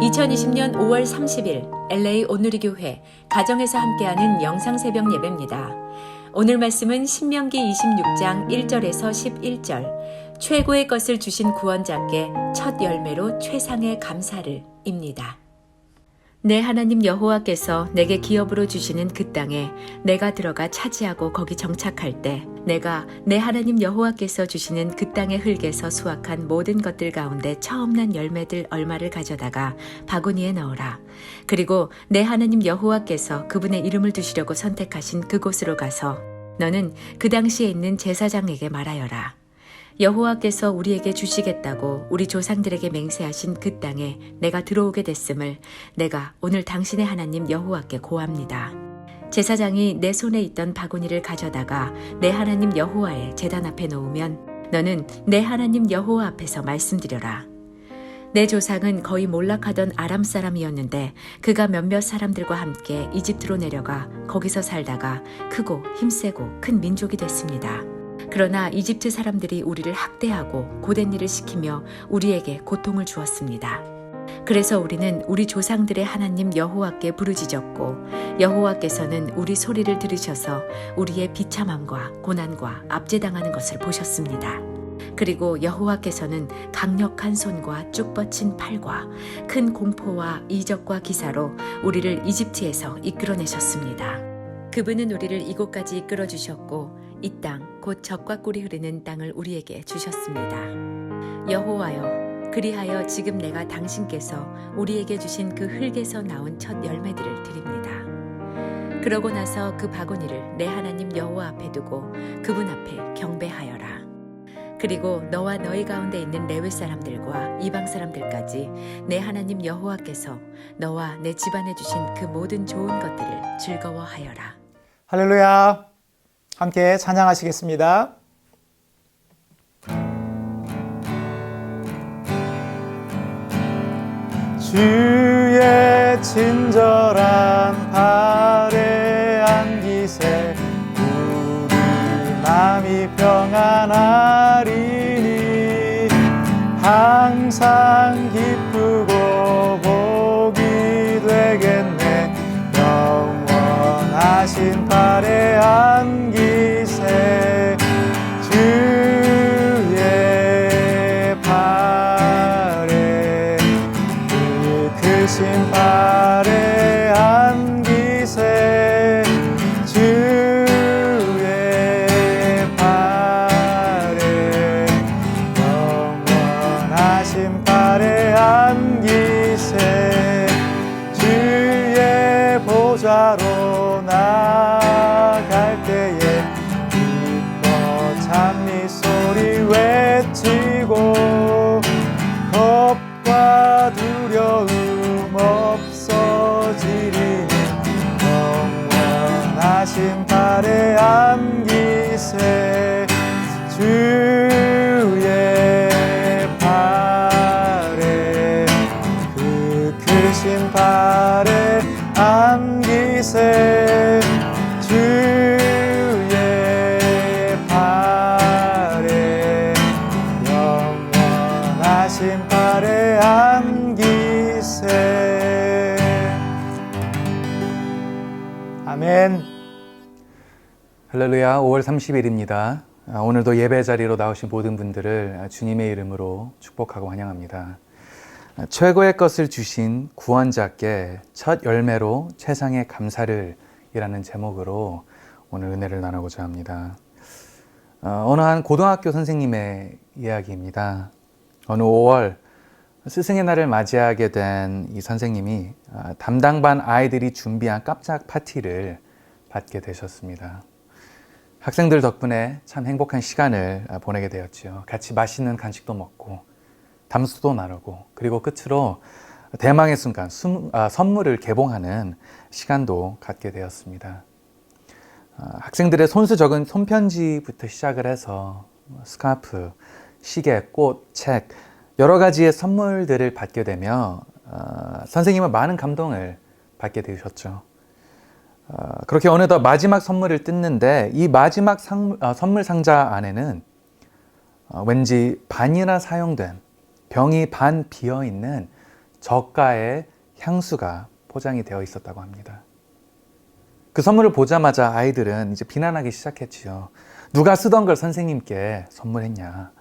2020년 5월 30일 LA 오누리 교회 가정에서 함께하는 영상 새벽 예배입니다. 오늘 말씀은 신명기 26장 1절에서 11절 최고의 것을 주신 구원자께 첫 열매로 최상의 감사를입니다. 내 하나님 여호와께서 내게 기업으로 주시는 그 땅에 내가 들어가 차지하고 거기 정착할 때 내가 내 하나님 여호와께서 주시는 그 땅의 흙에서 수확한 모든 것들 가운데 처음 난 열매들 얼마를 가져다가 바구니에 넣어라. 그리고 내 하나님 여호와께서 그분의 이름을 두시려고 선택하신 그곳으로 가서 너는 그 당시에 있는 제사장에게 말하여라. 여호와께서 우리에게 주시겠다고 우리 조상들에게 맹세하신 그 땅에 내가 들어오게 됐음을 내가 오늘 당신의 하나님 여호와께 고합니다. 제사장이 내 손에 있던 바구니를 가져다가 내 하나님 여호와의 제단 앞에 놓으면 너는 내 하나님 여호와 앞에서 말씀드려라. 내 조상은 거의 몰락하던 아람 사람이었는데 그가 몇몇 사람들과 함께 이집트로 내려가 거기서 살다가 크고 힘세고 큰 민족이 됐습니다. 그러나 이집트 사람들이 우리를 학대하고 고된 일을 시키며 우리에게 고통을 주었습니다. 그래서 우리는 우리 조상들의 하나님 여호와께 부르짖었고 여호와께서는 우리 소리를 들으셔서 우리의 비참함과 고난과 압제당하는 것을 보셨습니다. 그리고 여호와께서는 강력한 손과 쭉 뻗친 팔과 큰 공포와 이적과 기사로 우리를 이집트에서 이끌어내셨습니다. 그분은 우리를 이곳까지 이끌어 주셨고 이 땅 곧 적과 꿀이 흐르는 땅을 우리에게 주셨습니다. 여호와여 그리하여 지금 내가 당신께서 우리에게 주신 그 흙에서 나온 첫 열매들을 드립니다. 그러고 나서 그 바구니를 내 하나님 여호와 앞에 두고 그분 앞에 경배하여라. 그리고 너와 너희 가운데 있는 레위 사람들과 이방 사람들까지 내 하나님 여호와께서 너와 내 집안에 주신 그 모든 좋은 것들을 즐거워하여라. 할렐루야. 함께 찬양하시겠습니다. 주의 친절한 발에 안기세 우리 마음이 평안하리니 항상 기쁘 영 아멘 할렐루야 5월 30일입니다. 오늘도 예배 자리로 나오신 모든 분들을 주님의 이름으로 축복하고 환영합니다. 최고의 것을 주신 구원자께 첫 열매로 최상의 감사를 이라는 제목으로 오늘 은혜를 나누고자 합니다. 어, 어느 한 고등학교 선생님의 이야기입니다. 어느 5월 스승의 날을 맞이하게 된 이 선생님이 아, 담당반 아이들이 준비한 깜짝 파티를 받게 되셨습니다. 학생들 덕분에 참 행복한 시간을 아, 보내게 되었지요. 같이 맛있는 간식도 먹고 담수도 나누고 그리고 끝으로 대망의 순간 수- 아, 선물을 개봉하는 시간도 갖게 되었습니다. 아, 학생들의 손수 적은 손편지부터 시작을 해서 뭐 스카프, 시계, 꽃, 책 여러 가지의 선물들을 받게 되며 어, 선생님은 많은 감동을 받게 되셨죠. 어, 그렇게 어느덧 마지막 선물을 뜯는데 이 마지막 상- 어, 선물 상자 안에는 어, 왠지 반이나 사용된 병이 반 비어 있는 저가의 향수가 포장이 되어 있었다고 합니다. 그 선물을 보자마자 아이들은 이제 비난하기 시작했지요. 누가 쓰던 걸 선생님께 선물했냐.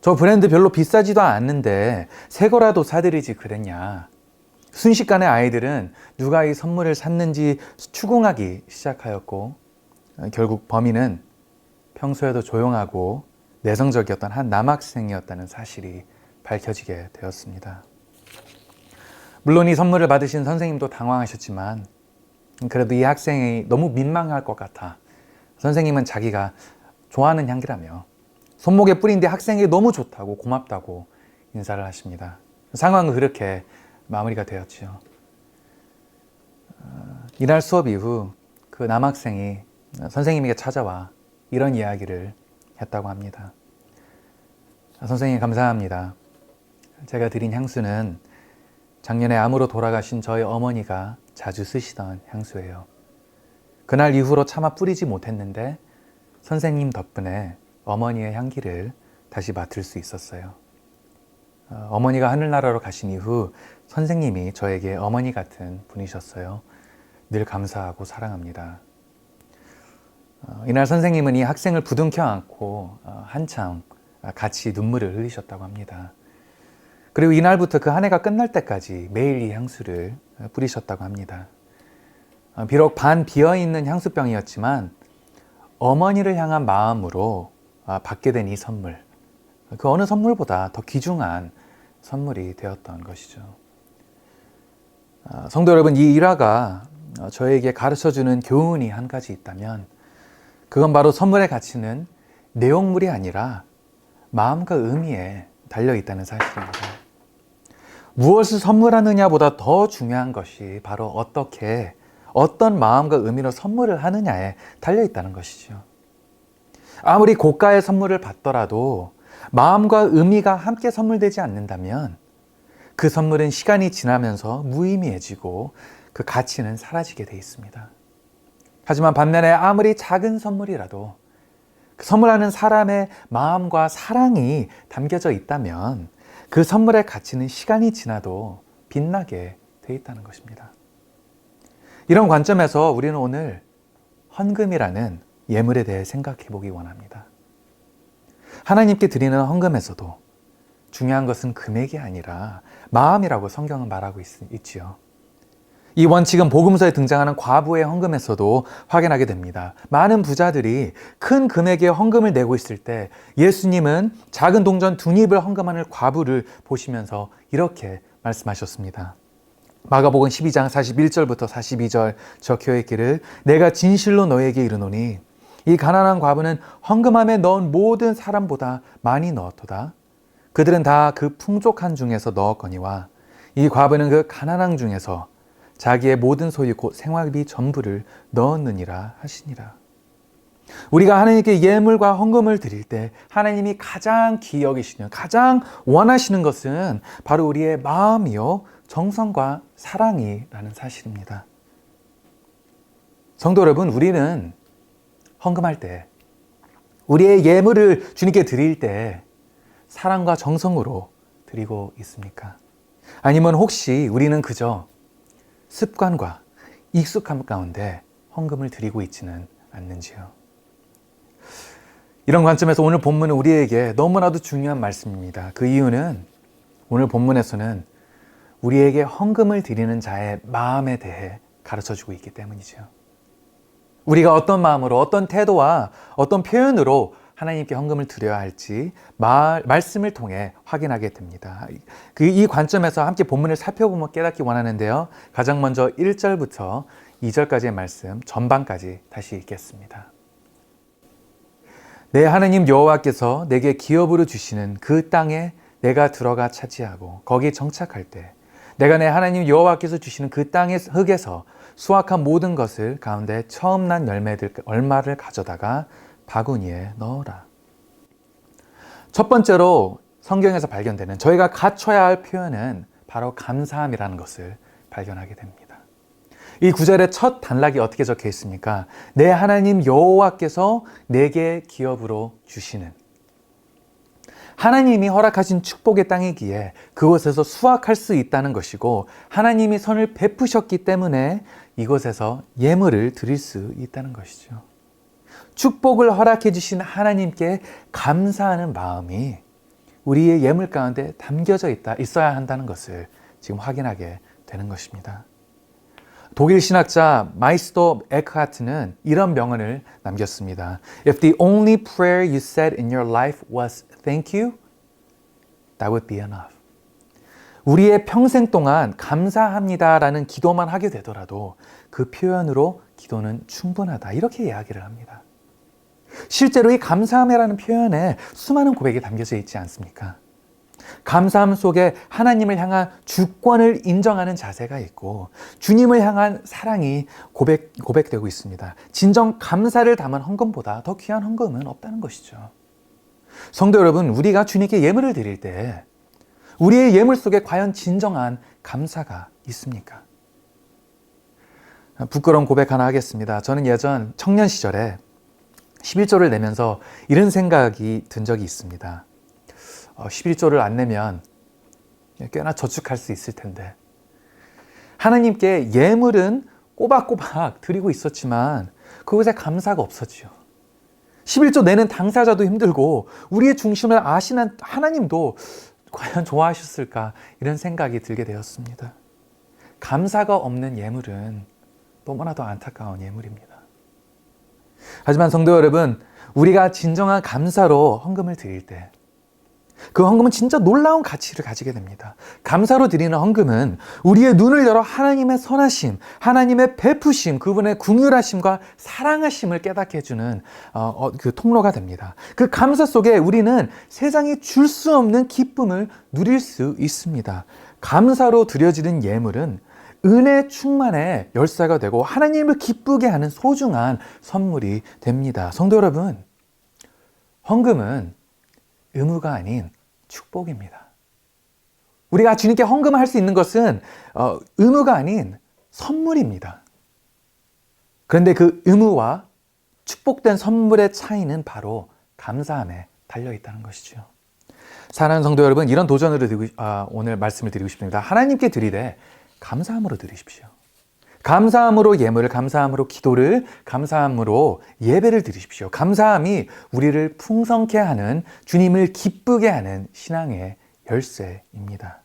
저 브랜드 별로 비싸지도 않는데 새 거라도 사드리지 그랬냐. 순식간에 아이들은 누가 이 선물을 샀는지 추궁하기 시작하였고 어, 결국 범인은 평소에도 조용하고 내성적이었던 한 남학생이었다는 사실이 밝혀지게 되었습니다. 물론 이 선물을 받으신 선생님도 당황하셨지만 그래도 이 학생이 너무 민망할 것 같아 선생님은 자기가 좋아하는 향기라며 손목에 뿌린 뒤 학생이 너무 좋다고 고맙다고 인사를 하십니다. 상황은 그렇게 마무리가 되었지요. 어, 이날 수업 이후 그 남학생이 선생님에게 찾아와 이런 이야기를 했다고 합니다. 선생님 감사합니다. 제가 드린 향수는 작년에 암으로 돌아가신 저희 어머니가 자주 쓰시던 향수예요. 그날 이후로 차마 뿌리지 못했는데 선생님 덕분에 어머니의 향기를 다시 맡을 수 있었어요. 어, 어머니가 하늘나라로 가신 이후 선생님이 저에게 어머니 같은 분이셨어요. 늘 감사하고 사랑합니다. 어, 이날 선생님은 이 학생을 부둥켜 안고 어, 한참 같이 눈물을 흘리셨다고 합니다. 그리고 이날부터 그 한 해가 끝날 때까지 매일 이 향수를 뿌리셨다고 합니다. 어, 비록 반 비어 있는 향수병이었지만 어머니를 향한 마음으로 아, 받게 된 이 선물, 그 어느 선물보다 더 귀중한 선물이 되었던 것이죠. 아, 성도 여러분, 이 일화가 어, 저에게 가르쳐 주는 교훈이 한 가지 있다면 그건 바로 선물의 가치는 내용물이 아니라 마음과 의미에 달려 있다는 사실입니다. 무엇을 선물하느냐보다 더 중요한 것이 바로 어떻게 어떤 마음과 의미로 선물을 하느냐에 달려 있다는 것이죠. 아무리 고가의 선물을 받더라도 마음과 의미가 함께 선물되지 않는다면 그 선물은 시간이 지나면서 무의미해지고 그 가치는 사라지게 돼 있습니다. 하지만 반면에 아무리 작은 선물이라도 그 선물하는 사람의 마음과 사랑이 담겨져 있다면 그 선물의 가치는 시간이 지나도 빛나게 돼 있다는 것입니다. 이런 관점에서 우리는 오늘 헌금이라는 예물에 대해 생각해 보기 원합니다. 하나님께 드리는 헌금에서도 중요한 것은 금액이 아니라 마음이라고 성경은 말하고 있, 있지요. 이 원칙은 복음서에 등장하는 과부의 헌금에서도 확인하게 됩니다. 많은 부자들이 큰 금액의 헌금을 내고 있을 때 예수님은 작은 동전 두 입을 헌금하는 과부를 보시면서 이렇게 말씀하셨습니다. 마가복음 12장 41절부터 42절 적혀 있기를 내가 진실로 너에게 이르노니 이 가난한 과부는 헌금함에 넣은 모든 사람보다 많이 넣었도다. 그들은 다 그 풍족한 중에서 넣었거니와 이 과부는 그 가난한 중에서 자기의 모든 소유 곧 생활비 전부를 넣었느니라 하시니라. 우리가 하나님께 예물과 헌금을 드릴 때 하나님이 가장 기여기시는 가장 원하시는 것은 바로 우리의 마음이요 정성과 사랑이라는 사실입니다. 성도 여러분, 우리는 헌금할 때 우리의 예물을 주님께 드릴 때 사랑과 정성으로 드리고 있습니까? 아니면 혹시 우리는 그저 습관과 익숙함 가운데 헌금을 드리고 있지는 않는지요. 이런 관점에서 오늘 본문은 우리에게 너무나도 중요한 말씀입니다. 그 이유는 오늘 본문에서는 우리에게 헌금을 드리는 자의 마음에 대해 가르쳐 주고 있기 때문이죠. 우리가 어떤 마음으로, 어떤 태도와 어떤 표현으로 하나님께 헌금을 드려야 할지 말, 말씀을 통해 확인하게 됩니다. 그 이 관점에서 함께 본문을 살펴보면 깨닫기 원하는데요. 가장 먼저 1절부터 2절까지의 말씀 전반까지 다시 읽겠습니다. 내 하나님 여호와께서 내게 기업으로 주시는 그 땅에 내가 들어가 차지하고 거기 정착할 때 내가 내 하나님 여호와께서 주시는 그 땅의 흙에서 수확한 모든 것을 가운데 처음 난 열매들 얼마를 가져다가 바구니에 넣어라. 첫 번째로 성경에서 발견되는 저희가 갖춰야 할 표현은 바로 감사함이라는 것을 발견하게 됩니다. 이 구절의 첫 단락이 어떻게 적혀 있습니까? 내 하나님 여호와께서 내게 기업으로 주시는 하나님이 허락하신 축복의 땅이기에 그곳에서 수확할 수 있다는 것이고 하나님이 선을 베푸셨기 때문에 이곳에서 예물을 드릴 수 있다는 것이죠. 축복을 허락해 주신 하나님께 감사하는 마음이 우리의 예물 가운데 담겨져 있다, 있어야 한다는 것을 지금 확인하게 되는 것입니다. 독일 신학자 마이스터 에크하트는 이런 명언을 남겼습니다. If the only prayer you said in your life was thank you, that would be enough. 우리의 평생 동안 감사합니다라는 기도만 하게 되더라도 그 표현으로 기도는 충분하다. 이렇게 이야기를 합니다. 실제로 이 감사함이라는 표현에 수많은 고백이 담겨져 있지 않습니까? 감사함 속에 하나님을 향한 주권을 인정하는 자세가 있고 주님을 향한 사랑이 고백, 고백되고 있습니다. 진정 감사를 담은 헌금보다 더 귀한 헌금은 없다는 것이죠. 성도 여러분, 우리가 주님께 예물을 드릴 때 우리의 예물 속에 과연 진정한 감사가 있습니까? 부끄러운 고백 하나 하겠습니다. 저는 예전 청년 시절에 11조를 내면서 이런 생각이 든 적이 있습니다. 어, 11조를 안 내면 꽤나 저축할 수 있을 텐데. 하나님께 예물은 꼬박꼬박 드리고 있었지만 그것에 감사가 없었지요. 11조 내는 당사자도 힘들고 우리의 중심을 아시는 하나님도 과연 좋아하셨을까 이런 생각이 들게 되었습니다. 감사가 없는 예물은 너무나도 안타까운 예물입니다. 하지만 성도 여러분, 우리가 진정한 감사로 헌금을 드릴 때, 그 헌금은 진짜 놀라운 가치를 가지게 됩니다. 감사로 드리는 헌금은 우리의 눈을 열어 하나님의 선하심, 하나님의 베푸심, 그분의 궁휼하심과 사랑하심을 깨닫게 해주는 어, 어, 그 통로가 됩니다. 그 감사 속에 우리는 세상이 줄 수 없는 기쁨을 누릴 수 있습니다. 감사로 드려지는 예물은 은혜 충만의 열쇠가 되고 하나님을 기쁘게 하는 소중한 선물이 됩니다. 성도 여러분, 헌금은 의무가 아닌 축복입니다. 우리가 주님께 헌금을 할 수 있는 것은 어, 의무가 아닌 선물입니다. 그런데 그 의무와 축복된 선물의 차이는 바로 감사함에 달려 있다는 것이죠. 사랑하는 성도 여러분, 이런 도전으로 아, 오늘 말씀을 드리고 싶습니다. 하나님께 드리되 감사함으로 드리십시오. 감사함으로 예물을, 감사함으로 기도를, 감사함으로 예배를 드리십시오. 감사함이 우리를 풍성케 하는, 주님을 기쁘게 하는 신앙의 열쇠입니다.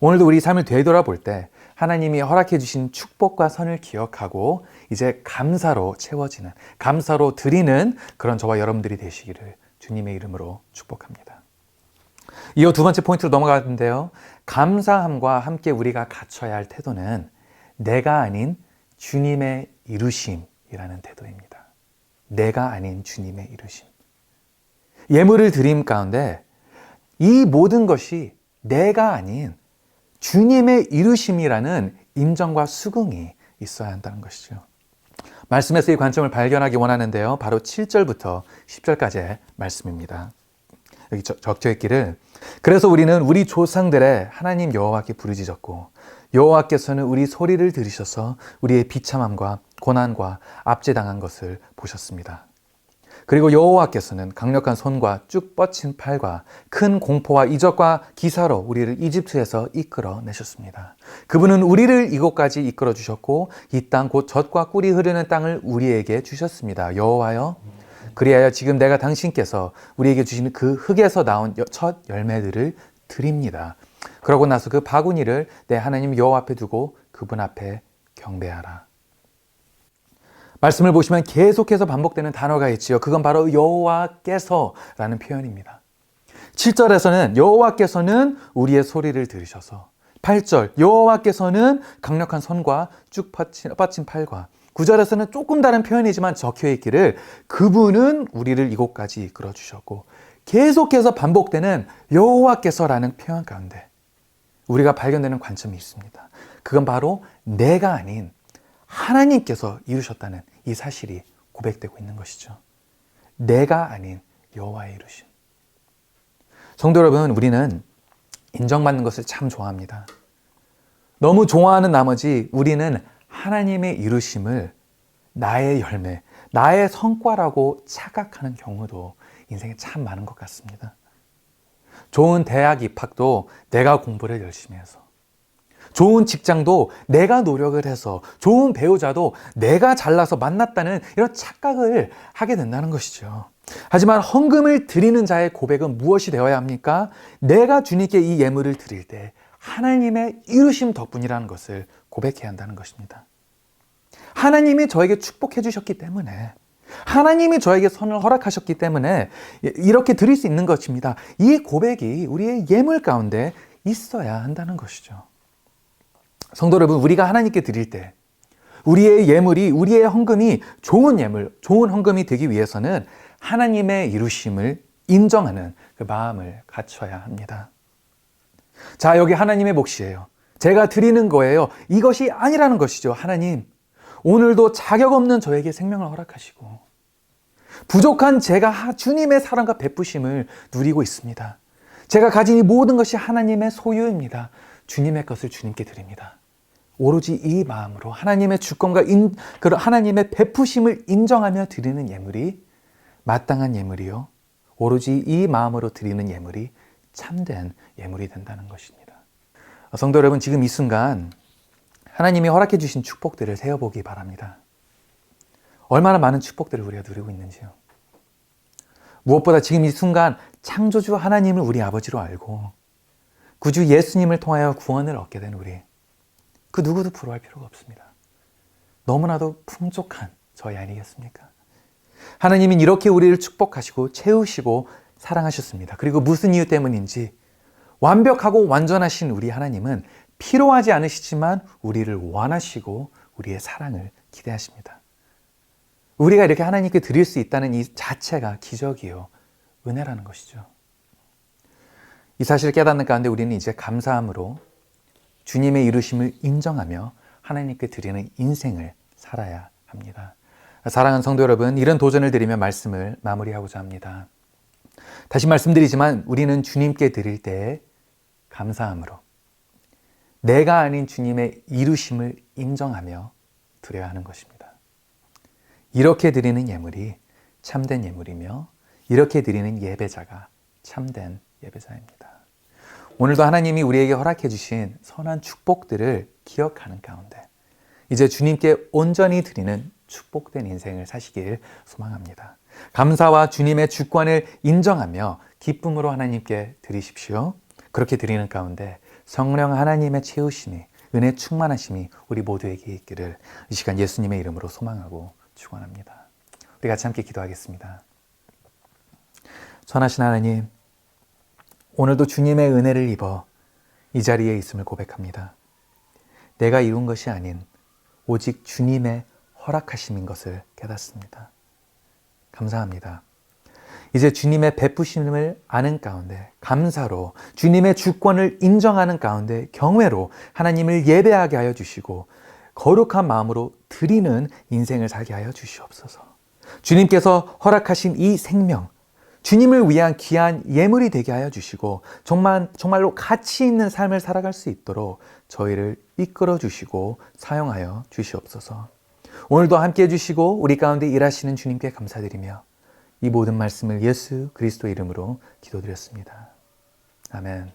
오늘도 우리 삶을 되돌아볼 때 하나님이 허락해 주신 축복과 선을 기억하고 이제 감사로 채워지는, 감사로 드리는 그런 저와 여러분들이 되시기를 주님의 이름으로 축복합니다. 이어 두 번째 포인트로 넘어가는데요. 감사함과 함께 우리가 갖춰야 할 태도는 내가 아닌 주님의 이루심이라는 태도입니다. 내가 아닌 주님의 이루심. 예물을 드림 가운데 이 모든 것이 내가 아닌 주님의 이루심이라는 인정과 수긍이 있어야 한다는 것이죠. 말씀에서 이 관점을 발견하기 원하는데요. 바로 7절부터 10절까지의 말씀입니다. 여기 적혀 있기를 그래서 우리는 우리 조상들의 하나님 여호와께 부르짖었고 여호와께서는 우리 소리를 들으셔서 우리의 비참함과 고난과 압제당한 것을 보셨습니다. 그리고 여호와께서는 강력한 손과 쭉 뻗친 팔과 큰 공포와 이적과 기사로 우리를 이집트에서 이끌어 내셨습니다. 그분은 우리를 이곳까지 이끌어 주셨고 이 땅 곧 젖과 꿀이 흐르는 땅을 우리에게 주셨습니다. 여호와여 그리하여 지금 내가 당신께서 우리에게 주시는 그 흙에서 나온 첫 열매들을 드립니다. 그러고 나서 그 바구니를 내 하나님 여호와 앞에 두고 그분 앞에 경배하라. 말씀을 보시면 계속해서 반복되는 단어가 있지요. 그건 바로 여호와께서라는 표현입니다. 7절에서는 여호와께서는 우리의 소리를 들으셔서 8절 여호와께서는 강력한 손과 쭉 뻗친, 뻗친 팔과 9절에서는 조금 다른 표현이지만 적혀 있기를 그분은 우리를 이곳까지 이끌어 주셨고 계속해서 반복되는 여호와께서라는 표현 가운데 우리가 발견되는 관점이 있습니다. 그건 바로 내가 아닌 하나님께서 이루셨다는 이 사실이 고백되고 있는 것이죠. 내가 아닌 여호와의 이루심. 성도 여러분, 우리는 인정받는 것을 참 좋아합니다. 너무 좋아하는 나머지 우리는 하나님의 이루심을 나의 열매, 나의 성과라고 착각하는 경우도 인생에 참 많은 것 같습니다. 좋은 대학 입학도 내가 공부를 열심히 해서. 좋은 직장도 내가 노력을 해서. 좋은 배우자도 내가 잘나서 만났다는 이런 착각을 하게 된다는 것이죠. 하지만 헌금을 드리는 자의 고백은 무엇이 되어야 합니까? 내가 주님께 이 예물을 드릴 때 하나님의 이루심 덕분이라는 것을 고백해야 한다는 것입니다. 하나님이 저에게 축복해 주셨기 때문에 하나님이 저에게 선을 허락하셨기 때문에 이렇게 드릴 수 있는 것입니다. 이 고백이 우리의 예물 가운데 있어야 한다는 것이죠. 성도 여러분, 우리가 하나님께 드릴 때 우리의 예물이 우리의 헌금이 좋은 예물, 좋은 헌금이 되기 위해서는 하나님의 이루심을 인정하는 그 마음을 갖춰야 합니다. 자, 여기 하나님의 몫이에요. 제가 드리는 거예요. 이것이 아니라는 것이죠. 하나님, 오늘도 자격 없는 저에게 생명을 허락하시고, 부족한 제가 주님의 사랑과 베푸심을 누리고 있습니다. 제가 가진 이 모든 것이 하나님의 소유입니다. 주님의 것을 주님께 드립니다. 오로지 이 마음으로 하나님의 주권과 인, 그런 하나님의 베푸심을 인정하며 드리는 예물이 마땅한 예물이요. 오로지 이 마음으로 드리는 예물이 참된 예물이 된다는 것입니다. 성도 여러분, 지금 이 순간 하나님이 허락해 주신 축복들을 세어보기 바랍니다. 얼마나 많은 축복들을 우리가 누리고 있는지요. 무엇보다 지금 이 순간 창조주 하나님을 우리 아버지로 알고 구주 예수님을 통하여 구원을 얻게 된 우리. 그 누구도 부러워할 필요가 없습니다. 너무나도 풍족한 저희 아니겠습니까? 하나님은 이렇게 우리를 축복하시고 채우시고 사랑하셨습니다. 그리고 무슨 이유 때문인지 완벽하고 완전하신 우리 하나님은 필요하지 않으시지만 우리를 원하시고 우리의 사랑을 기대하십니다. 우리가 이렇게 하나님께 드릴 수 있다는 이 자체가 기적이요. 은혜라는 것이죠. 이 사실을 깨닫는 가운데 우리는 이제 감사함으로 주님의 이루심을 인정하며 하나님께 드리는 인생을 살아야 합니다. 사랑하는 성도 여러분, 이런 도전을 드리며 말씀을 마무리하고자 합니다. 다시 말씀드리지만 우리는 주님께 드릴 때 감사함으로 내가 아닌 주님의 이루심을 인정하며 드려야 하는 것입니다. 이렇게 드리는 예물이 참된 예물이며 이렇게 드리는 예배자가 참된 예배자입니다. 오늘도 하나님이 우리에게 허락해 주신 선한 축복들을 기억하는 가운데 이제 주님께 온전히 드리는 축복된 인생을 사시길 소망합니다. 감사와 주님의 주권을 인정하며 기쁨으로 하나님께 드리십시오. 그렇게 드리는 가운데 성령 하나님의 채우심이 은혜 충만하심이 우리 모두에게 있기를 이 시간 예수님의 이름으로 소망하고 축원합니다. 우리 같이 함께 기도하겠습니다. 선하신 하나님, 오늘도 주님의 은혜를 입어 이 자리에 있음을 고백합니다. 내가 이룬 것이 아닌 오직 주님의 허락하심인 것을 깨닫습니다. 감사합니다. 이제 주님의 베푸심을 아는 가운데 감사로 주님의 주권을 인정하는 가운데 경외로 하나님을 예배하게 하여 주시고 거룩한 마음으로 드리는 인생을 살게 하여 주시옵소서. 주님께서 허락하신 이 생명, 주님을 위한 귀한 예물이 되게 하여 주시고 정말 정말로 가치 있는 삶을 살아갈 수 있도록 저희를 이끌어 주시고 사용하여 주시옵소서. 오늘도 함께 해 주시고 우리 가운데 일하시는 주님께 감사드리며 이 모든 말씀을 예수 그리스도 이름으로 기도드렸습니다. 아멘.